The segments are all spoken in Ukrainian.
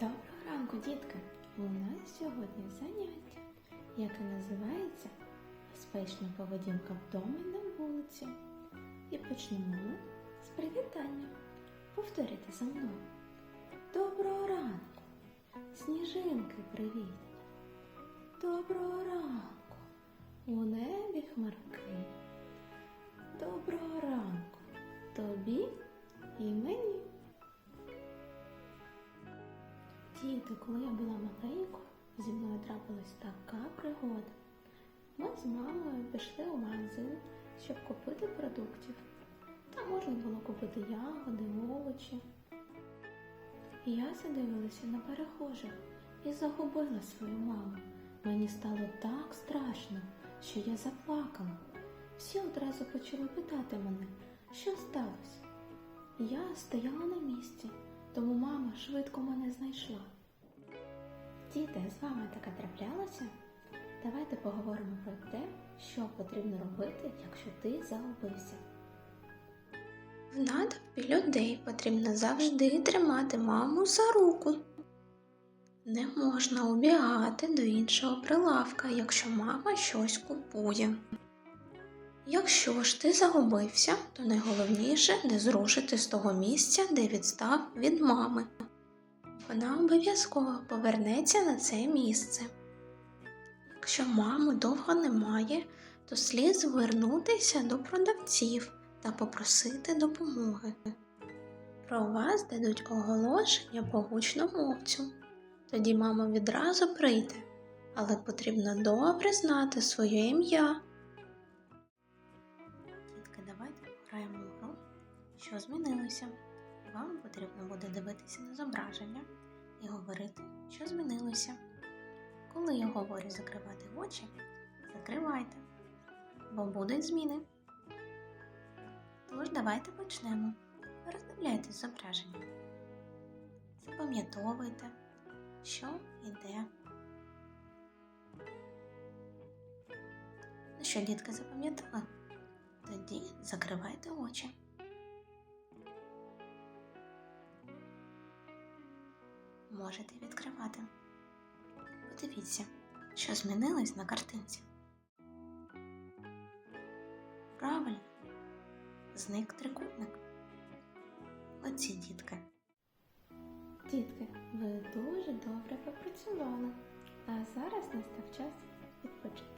Доброго ранку, дітки! У нас сьогодні заняття, яке називається Безпечна поведінка вдома і на вулиці. І почнемо ми з привітання. Повторюйте за мною. Доброго ранку! Сніжинки привіт! Доброго ранку! У небі хмарки. Доброго ранку тобі Діти, коли я була маленькою, зі мною трапилась така пригода. Ми з мамою пішли у магазин, щоб купити продуктів. Там можна було купити ягоди, овочі. Я задивилася на перехожих і загубила свою маму. Мені стало так страшно, що я заплакала. Всі одразу почали питати мене, що сталося. Я стояла на місці, тому мама швидко мене знайшла. Діти, з вами таке траплялося? Давайте поговоримо про те, що потрібно робити, якщо ти загубився. В натовпі людей потрібно завжди тримати маму за руку. Не можна убігати до іншого прилавка, якщо мама щось купує. Якщо ж ти загубився, то найголовніше не зрушити з того місця, де відстав від мами. Вона обов'язково повернеться на це місце. Якщо мами довго немає, то слід звернутися до продавців та попросити допомоги. Про вас дадуть оголошення по гучномовцю. Тоді мама відразу прийде, але потрібно добре знати своє ім'я. Що змінилося. Вам потрібно буде дивитися на зображення і говорити, що змінилося. Коли я говорю закривати очі, закривайте, бо будуть зміни. Тож давайте почнемо. Роздивляйтесь зображення. Запам'ятовуйте, що йде. Ну що, дітки, запам'ятали? Тоді закривайте очі. Можете відкривати. Подивіться, що змінилось на картинці. Правильно, зник трикутник. Оці дітки. Дітки, ви дуже добре попрацювали, а зараз настав час відпочити.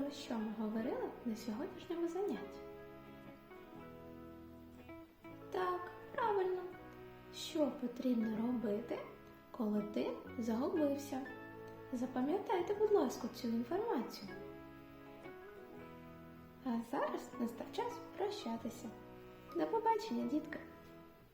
Про що ми говорили на сьогоднішньому занятті? Так, правильно. Що потрібно робити, коли ти загубився? Запам'ятайте, будь ласка, цю інформацію. А зараз настав час прощатися. До побачення, дітки!